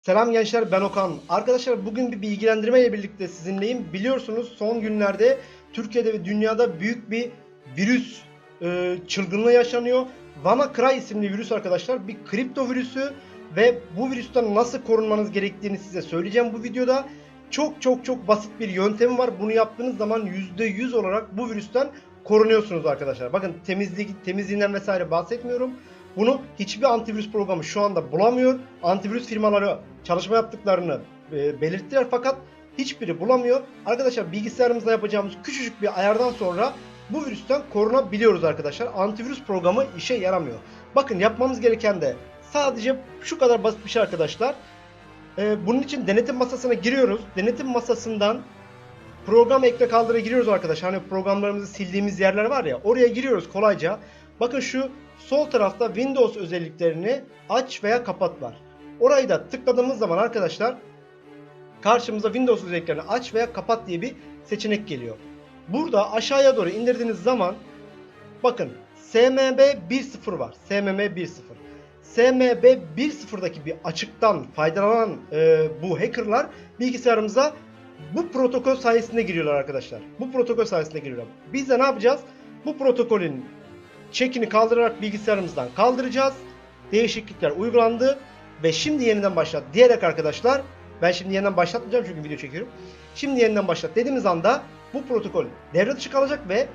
Selam gençler ben Okan. Arkadaşlar bugün bir bilgilendirme ile birlikte sizinleyim. Biliyorsunuz son günlerde Türkiye'de ve dünyada büyük bir virüs e, çılgınlığı yaşanıyor. WannaCry isimli virüs arkadaşlar bir kripto virüsü ve bu virüsten nasıl korunmanız gerektiğini size söyleyeceğim bu videoda. Çok çok çok basit bir yöntemi var. Bunu yaptığınız zaman %100 olarak bu virüsten korunuyorsunuz arkadaşlar. Bakın temizlik, temizliğinden vesaire bahsetmiyorum. Bunu hiçbir antivirüs programı şu anda bulamıyor. Antivirüs firmaları çalışma yaptıklarını e, belirttiler fakat hiçbiri bulamıyor. Arkadaşlar bilgisayarımızda yapacağımız küçücük bir ayardan sonra bu virüsten korunabiliyoruz arkadaşlar. Antivirüs programı işe yaramıyor. Bakın yapmamız gereken de sadece şu kadar basit bir şey arkadaşlar. E, bunun için denetim masasına giriyoruz. Denetim masasından program ekle kaldıra giriyoruz arkadaşlar. Hani programlarımızı sildiğimiz yerler var ya oraya giriyoruz kolayca. Bakın şu sol tarafta Windows özelliklerini aç veya kapat var. Orayı da tıkladığımız zaman arkadaşlar karşımıza Windows özelliklerini aç veya kapat diye bir seçenek geliyor. Burada aşağıya doğru indirdiğiniz zaman bakın SMB 1.0 var. SMM 1.0. SMB 1.0'daki bir açıktan faydalanan e, bu hackerlar bilgisayarımıza bu protokol sayesinde giriyorlar arkadaşlar. Bu protokol sayesinde giriyorlar. Biz de ne yapacağız? Bu protokolün çekini kaldırarak bilgisayarımızdan kaldıracağız. Değişiklikler uygulandı ve şimdi yeniden başlat diyerek arkadaşlar ben şimdi yeniden başlatmayacağım çünkü video çekiyorum. Şimdi yeniden başlat dediğimiz anda bu protokol devre dışı kalacak ve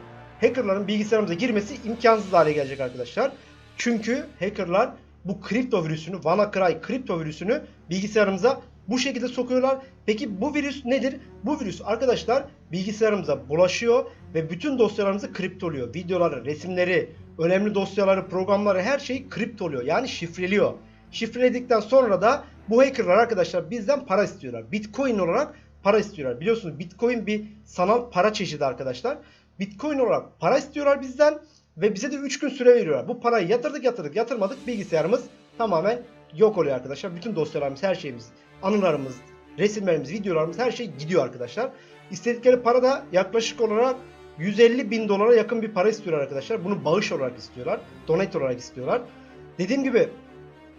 hackerların bilgisayarımıza girmesi imkansız hale gelecek arkadaşlar. Çünkü hackerlar bu kripto virüsünü, WannaCry kripto virüsünü bilgisayarımıza bu şekilde sokuyorlar. Peki bu virüs nedir? Bu virüs arkadaşlar bilgisayarımıza bulaşıyor ve bütün dosyalarımızı kriptoluyor. Videoları, resimleri, önemli dosyaları, programları her şeyi kriptoluyor. Yani şifreliyor. Şifreledikten sonra da bu hackerlar arkadaşlar bizden para istiyorlar. Bitcoin olarak para istiyorlar. Biliyorsunuz Bitcoin bir sanal para çeşidi arkadaşlar. Bitcoin olarak para istiyorlar bizden ve bize de 3 gün süre veriyorlar. Bu parayı yatırdık yatırdık yatırmadık bilgisayarımız tamamen yok oluyor arkadaşlar. Bütün dosyalarımız, her şeyimiz, anılarımız, resimlerimiz, videolarımız her şey gidiyor arkadaşlar. İstedikleri para da yaklaşık olarak 150 bin dolara yakın bir para istiyorlar arkadaşlar. Bunu bağış olarak istiyorlar. Donate olarak istiyorlar. Dediğim gibi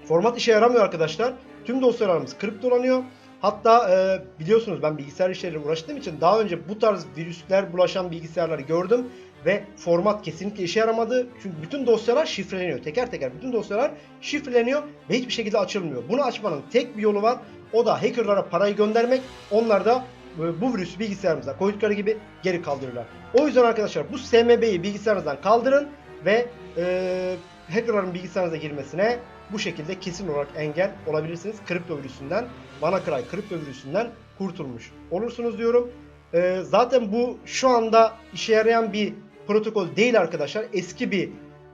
format işe yaramıyor arkadaşlar. Tüm dosyalarımız kriptolanıyor. Hatta e, biliyorsunuz ben bilgisayar işleriyle uğraştığım için daha önce bu tarz virüsler bulaşan bilgisayarları gördüm ve format kesinlikle işe yaramadı. Çünkü bütün dosyalar şifreleniyor. Teker teker bütün dosyalar şifreleniyor ve hiçbir şekilde açılmıyor. Bunu açmanın tek bir yolu var. O da hackerlara parayı göndermek. Onlar da e, bu virüsü bilgisayarımıza koydukları gibi geri kaldırırlar. O yüzden arkadaşlar bu SMB'yi bilgisayarınızdan kaldırın ve e, hackerların bilgisayarınıza girmesine bu şekilde kesin olarak engel olabilirsiniz. Kripto virüsünden, WannaCry kripto virüsünden kurtulmuş olursunuz diyorum. E, zaten bu şu anda işe yarayan bir protokol değil arkadaşlar. Eski bir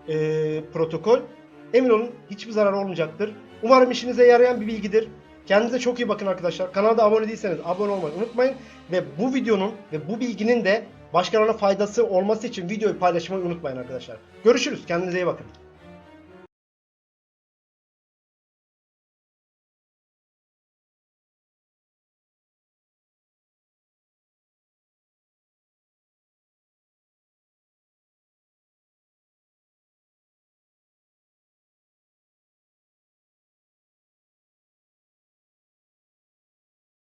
e, protokol. Emin olun hiçbir zarar olmayacaktır. Umarım işinize yarayan bir bilgidir. Kendinize çok iyi bakın arkadaşlar. Kanala abone değilseniz abone olmayı unutmayın. Ve bu videonun ve bu bilginin de başkalarına faydası olması için videoyu paylaşmayı unutmayın arkadaşlar. Görüşürüz. Kendinize iyi bakın.